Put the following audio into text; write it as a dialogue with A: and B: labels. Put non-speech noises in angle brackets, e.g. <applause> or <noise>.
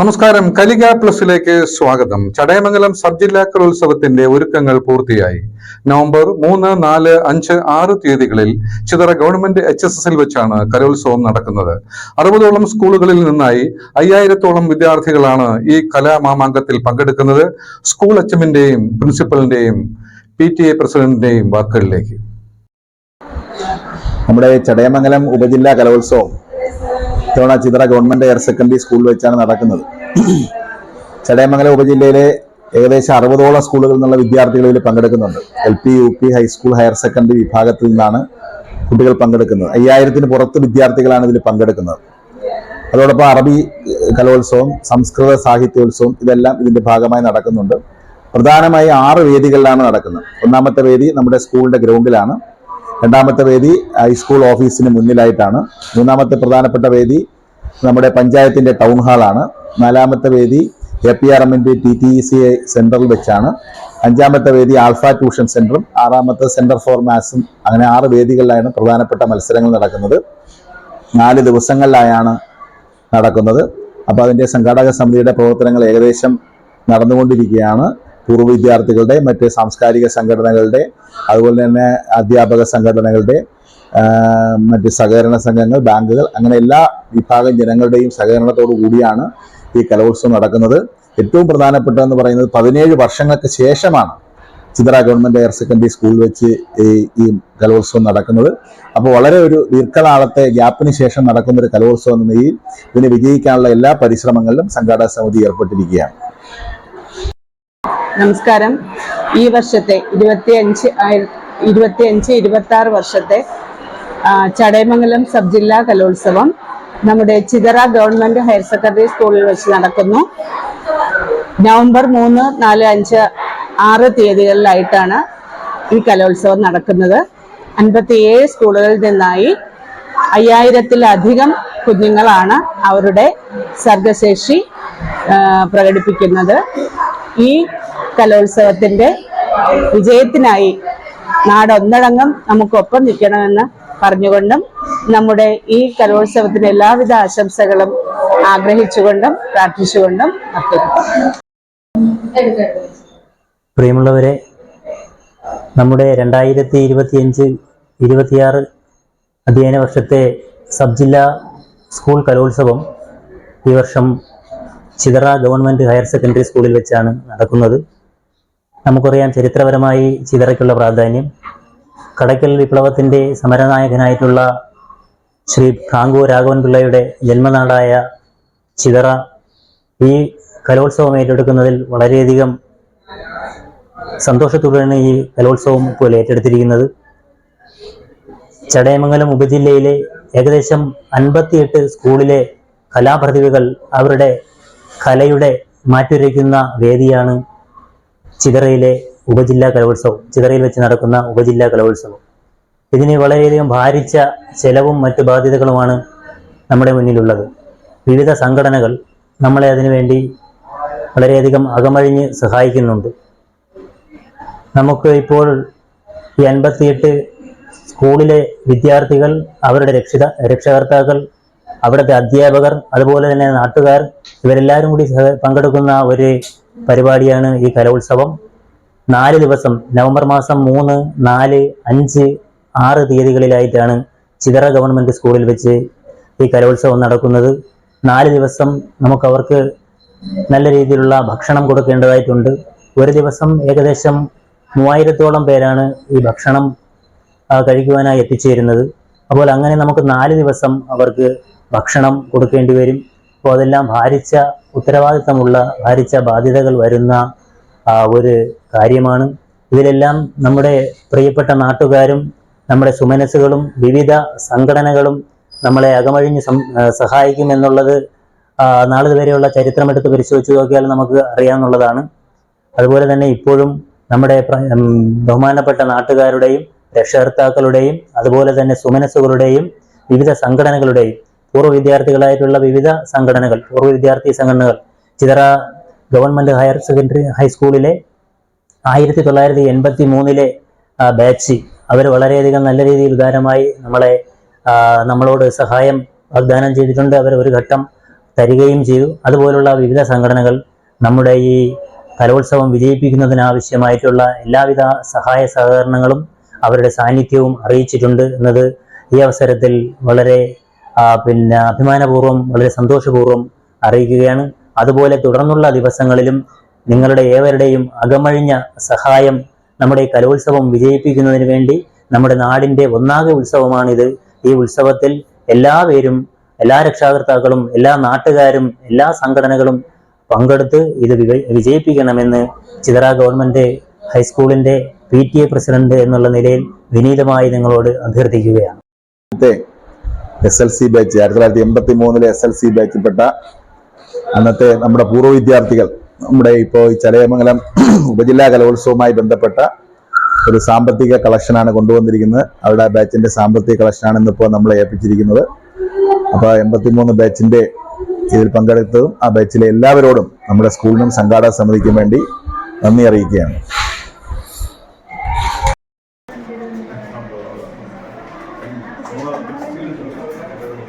A: നമസ്കാരം. കലിക പ്ലസിലേക്ക് സ്വാഗതം. ചടയമംഗലം സബ് ജില്ലാ കലോത്സവത്തിന്റെ ഒരുക്കങ്ങൾ പൂർത്തിയായി. നവംബർ മൂന്ന് നാല് അഞ്ച് ആറ് തീയതികളിൽ ചിതറ ഗവൺമെന്റ് എച്ച് എസ് എസിൽ വെച്ചാണ് കലോത്സവം നടക്കുന്നത്. അറുപതോളം സ്കൂളുകളിൽ നിന്നായി അയ്യായിരത്തോളം വിദ്യാർത്ഥികളാണ് ഈ കലാമാമാങ്കത്തിൽ പങ്കെടുക്കുന്നത്. സ്കൂൾ അച്ചമിന്റെയും പ്രിൻസിപ്പലിന്റെയും പി ടി എ പ്രസിഡന്റിന്റെയും വാക്കുകളിലേക്ക്.
B: നമ്മുടെ ചടയമംഗലം ഉപജില്ലാ കലോത്സവം ഇത്തവണ ചിത്ര ഗവൺമെന്റ് ഹയർ സെക്കൻഡറി സ്കൂളിൽ വെച്ചാണ് നടക്കുന്നത്. ചടയമംഗലം ഉപജില്ലയിലെ ഏകദേശം അറുപതോളം സ്കൂളുകളിൽ നിന്നുള്ള വിദ്യാർത്ഥികൾ ഇതിൽ പങ്കെടുക്കുന്നുണ്ട്. L P U P high school higher secondary വിഭാഗത്തിൽ നിന്നാണ് കുട്ടികൾ പങ്കെടുക്കുന്നത്. അയ്യായിരത്തിന് പുറത്ത് വിദ്യാർത്ഥികളാണ് ഇതിൽ പങ്കെടുക്കുന്നത്. അതോടൊപ്പം അറബി കലോത്സവം സംസ്കൃത സാഹിത്യോത്സവം ഇതെല്ലാം ഇതിന്റെ ഭാഗമായി നടക്കുന്നുണ്ട്. പ്രധാനമായി ആറ് വേദികളിലാണ് നടക്കുന്നത്. ഒന്നാമത്തെ വേദി നമ്മുടെ സ്കൂളിന്റെ ഗ്രൗണ്ടിലാണ്. രണ്ടാമത്തെ വേദി ഹൈസ്കൂൾ ഓഫീസിന് മുന്നിലായിട്ടാണ്. മൂന്നാമത്തെ പ്രധാനപ്പെട്ട വേദി നമ്മുടെ പഞ്ചായത്തിന്റെ ടൗൺ ഹാളാണ് നാലാമത്തെ വേദി എ പി ആർ എമ്മിന്റെ ടി ടി സി ഐ സെന്ററിൽ വെച്ചാണ്. അഞ്ചാമത്തെ വേദി ആൽഫ ട്യൂഷൻ സെന്ററും ആറാമത്തെ സെന്റർ ഫോർ മാത്സും അങ്ങനെ ആറ് വേദികളിലാണ് പ്രധാനപ്പെട്ട മത്സരങ്ങൾ നടക്കുന്നത്. നാല് ദിവസങ്ങളിലായാണ് നടക്കുന്നത്. അപ്പോൾ അതിന്റെ സംഘാടക സമിതിയുടെ പ്രവർത്തനങ്ങൾ ഏകദേശം നടന്നുകൊണ്ടിരിക്കുകയാണ്. പൂർവ വിദ്യാർത്ഥികളുടെ മറ്റ് സാംസ്കാരിക സംഘടനകളുടെ അതുപോലെ തന്നെ അധ്യാപക സംഘടനകളുടെ മറ്റ് സഹകരണ സംഘങ്ങൾ ബാങ്കുകൾ അങ്ങനെ എല്ലാ വിഭാഗം ജനങ്ങളുടെയും സഹകരണത്തോടു കൂടിയാണ് ഈ കലോത്സവം നടക്കുന്നത്. ഏറ്റവും പ്രധാനപ്പെട്ടതെന്ന് പറയുന്നത് പതിനേഴ് വർഷങ്ങൾക്ക് ശേഷമാണ് ചിത്ര ഗവൺമെന്റ് ഹയർ സെക്കൻഡറി സ്കൂളിൽ വെച്ച് ഈ ഈ കലോത്സവം നടക്കുന്നത്. അപ്പോൾ വളരെ ഒരു ദീർഘനാളത്തെ ഗ്യാപ്പിന് ശേഷം നടക്കുന്ന ഒരു കലോത്സവം എന്ന നിലയിൽ ഇതിനെ വിജയിക്കാനുള്ള എല്ലാ പരിശ്രമങ്ങളിലും സംഘാടക സമിതി ഏർപ്പെട്ടിരിക്കുകയാണ്.
C: നമസ്കാരം. ഈ വർഷത്തെ ഇരുപത്തിയഞ്ച് ഇരുപത്തിയഞ്ച് ഇരുപത്തി ആറ് വർഷത്തെ ചടയമംഗലം സബ് ജില്ലാ കലോത്സവം നമ്മുടെ ചിതറ ഗവൺമെന്റ് ഹയർ സെക്കൻഡറി സ്കൂളിൽ വെച്ച് നടക്കുന്നു. നവംബർ മൂന്ന് നാല് അഞ്ച് ആറ് തീയതികളിലായിട്ടാണ് ഈ കലോത്സവം നടക്കുന്നത്. അൻപത്തിയേഴ് സ്കൂളുകളിൽ നിന്നായി അയ്യായിരത്തിലധികം കുഞ്ഞുങ്ങളാണ് അവരുടെ സർഗശേഷി പ്രകടിപ്പിക്കുന്നത്. ഈ കലോത്സവത്തിന്റെ വിജയത്തിനായി നാടൊന്നടങ്കം നമുക്കൊപ്പം നിൽക്കണമെന്ന് പറഞ്ഞുകൊണ്ടും നമ്മുടെ ഈ കലോത്സവത്തിന് എല്ലാവിധ ആശംസകളും ആഗ്രഹിച്ചുകൊണ്ടും പ്രാർത്ഥിച്ചുകൊണ്ടും
D: പ്രിയമുള്ളവരെ നമ്മുടെ രണ്ടായിരത്തി ഇരുപത്തിയഞ്ച് ഇരുപത്തിയാറ് അധ്യയന വർഷത്തെ സബ് ജില്ലാ സ്കൂൾ കലോത്സവം ഈ വർഷം ചിതറ ഗവൺമെന്റ് ഹയർ സെക്കൻഡറി സ്കൂളിൽ വെച്ചാണ് നടക്കുന്നത്. നമുക്കറിയാം ചരിത്രപരമായി ചിതറയ്ക്കുള്ള പ്രാധാന്യം. കടയ്ക്കൽ വിപ്ലവത്തിന്റെ സമരനായകനായിട്ടുള്ള ശ്രീ ഫ്രാങ്കോ രാഘവൻ പിള്ളയുടെ ജന്മനാടായ ചിതറ ഈ കലോത്സവം ഏറ്റെടുക്കുന്നതിൽ വളരെയധികം സന്തോഷത്തോടെയാണ് ഈ കലോത്സവം ഇപ്പോൾ ഏറ്റെടുത്തിരിക്കുന്നത്. ചടയമംഗലം ഉപജില്ലയിലെ ഏകദേശം അൻപത്തിയെട്ട് സ്കൂളിലെ കലാപ്രതിഭകൾ അവരുടെ കലയുടെ മാറ്റുരയ്ക്കുന്ന വേദിയാണ് ചിതറയിലെ ഉപജില്ലാ കലോത്സവം ചിതറയിൽ വെച്ച് നടക്കുന്ന ഉപജില്ലാ കലോത്സവം. ഇതിന് വളരെയധികം ഭാരിച്ച ചെലവും മറ്റ് ബാധ്യതകളുമാണ് നമ്മുടെ മുന്നിലുള്ളത്. വിവിധ സംഘടനകൾ നമ്മളെ അതിനുവേണ്ടി വളരെയധികം അകമഴിഞ്ഞ് സഹായിക്കുന്നുണ്ട്. നമുക്ക് ഇപ്പോൾ ഈ അൻപത്തിയെട്ട് സ്കൂളിലെ വിദ്യാർത്ഥികൾ അവരുടെ രക്ഷിത രക്ഷകർത്താക്കൾ അവിടുത്തെ അധ്യാപകർ അതുപോലെ തന്നെ നാട്ടുകാർ ഇവരെല്ലാവരും കൂടി പങ്കെടുക്കുന്ന ഒരു പരിപാടിയാണ് ഈ കലോത്സവം. നാല് ദിവസം നവംബർ മാസം മൂന്ന് നാല് അഞ്ച് ആറ് തീയതികളിലായിട്ടാണ് ചിതറ ഗവൺമെന്റ് സ്കൂളിൽ വെച്ച് ഈ കലോത്സവം നടക്കുന്നത്. നാല് ദിവസം നമുക്ക് അവർക്ക് നല്ല രീതിയിലുള്ള ഭക്ഷണം കൊടുക്കേണ്ടതായിട്ടുണ്ട്. ഒരു ദിവസം ഏകദേശം മൂവായിരത്തോളം പേരാണ് ഈ ഭക്ഷണം കഴിക്കുവാനായി എത്തിച്ചേരുന്നത്. അപ്പോൾ അങ്ങനെ നമുക്ക് നാല് ദിവസം അവർക്ക് ഭക്ഷണം കൊടുക്കേണ്ടി വരും. അപ്പോൾ അതെല്ലാം ഭാരിച്ച ഉത്തരവാദിത്തമുള്ള ഭാരിച്ച ബാധ്യതകൾ വരുന്ന ഒരു കാര്യമാണ്. ഇതിലെല്ലാം നമ്മുടെ പ്രിയപ്പെട്ട നാട്ടുകാരും നമ്മുടെ സുമനസ്സുകളും വിവിധ സംഘടനകളും നമ്മളെ അകമഴിഞ്ഞ് സഹായിക്കുമെന്നുള്ളത് നാളിത് വരെയുള്ള ചരിത്രമെടുത്ത് പരിശോധിച്ച് നോക്കിയാൽ നമുക്ക് അറിയാമെന്നുള്ളതാണ് അതുപോലെ തന്നെ ഇപ്പോഴും നമ്മുടെ ബഹുമാനപ്പെട്ട നാട്ടുകാരുടെയും രക്ഷകർത്താക്കളുടെയും അതുപോലെ തന്നെ സുമനസ്സുകളുടെയും വിവിധ സംഘടനകളുടെയും പൂർവ വിദ്യാർത്ഥികളായിട്ടുള്ള വിവിധ സംഘടനകൾ പൂർവ വിദ്യാർത്ഥി സംഘടനകൾ ചിതറ ഗവൺമെന്റ് ഹയർ സെക്കൻഡറി ഹൈസ്കൂളിലെ ആയിരത്തി തൊള്ളായിരത്തി എൺപത്തി മൂന്നിലെ ബാച്ച് അവർ വളരെയധികം നല്ല രീതിയിൽ ഉദാരമായി നമ്മളെ നമ്മളോട് സഹായം വാഗ്ദാനം ചെയ്തിട്ടുണ്ട്. അവർ ഒരു ഘട്ടം തരികയും ചെയ്തു. അതുപോലുള്ള വിവിധ സംഘടനകൾ നമ്മുടെ ഈ കലോത്സവം വിജയിപ്പിക്കുന്നതിനാവശ്യമായിട്ടുള്ള എല്ലാവിധ സഹായ സഹകരണങ്ങളും അവരുടെ സാന്നിധ്യവും അറിയിച്ചിട്ടുണ്ട് എന്നത് ഈ അവസരത്തിൽ വളരെ പിന്നെ അഭിമാനപൂർവം വളരെ സന്തോഷപൂർവം അറിയിക്കുകയാണ്. അതുപോലെ തുടർന്നുള്ള ദിവസങ്ങളിലും നിങ്ങളുടെ ഏവരുടെയും അകമഴിഞ്ഞ സഹായം നമ്മുടെ കലോത്സവം വിജയിപ്പിക്കുന്നതിന് വേണ്ടി നമ്മുടെ നാടിന്റെ ഒന്നാകെ ഉത്സവമാണിത്. ഈ ഉത്സവത്തിൽ എല്ലാ എല്ലാവരും എല്ലാ രക്ഷാകർത്താക്കളും എല്ലാ നാട്ടുകാരും എല്ലാ സംഘടനകളും പങ്കെടുത്ത് ഇത് വിജയിപ്പിക്കണമെന്ന് ചിതറ ഗവൺമെന്റ് ഹൈസ്കൂളിന്റെ പി ടി എ പ്രസിഡന്റ് എന്നുള്ള നിലയിൽ വിനീതമായി നിങ്ങളോട് അഭ്യർത്ഥിക്കുകയാണ്.
B: എസ് എൽ സി ബാച്ച് ആയിരത്തി തൊള്ളായിരത്തി എൺപത്തി മൂന്നിലെ എസ് എൽ സി ബാച്ചിൽപ്പെട്ട അന്നത്തെ നമ്മുടെ പൂർവ വിദ്യാർത്ഥികൾ നമ്മുടെ ഇപ്പോൾ ഈ ചലയമംഗലം <clears throat> ഉപജില്ലാ കലോത്സവവുമായി ബന്ധപ്പെട്ട ഒരു സാമ്പത്തിക കളക്ഷനാണ് കൊണ്ടുവന്നിരിക്കുന്നത്. അവരുടെ ബാച്ചിന്റെ സാമ്പത്തിക കളക്ഷനാണ് ഇന്നിപ്പോൾ നമ്മളെ ഏൽപ്പിച്ചിരിക്കുന്നത്. അപ്പോൾ എൺപത്തിമൂന്ന് ബാച്ചിന്റെ ഇതിൽ പങ്കെടുത്തതും ആ ബാച്ചിലെ എല്ലാവരോടും നമ്മുടെ സ്കൂളിനും സംഘാടക സമിതിക്കും വേണ്ടി നന്ദി അറിയിക്കുകയാണ്.
E: Obrigado.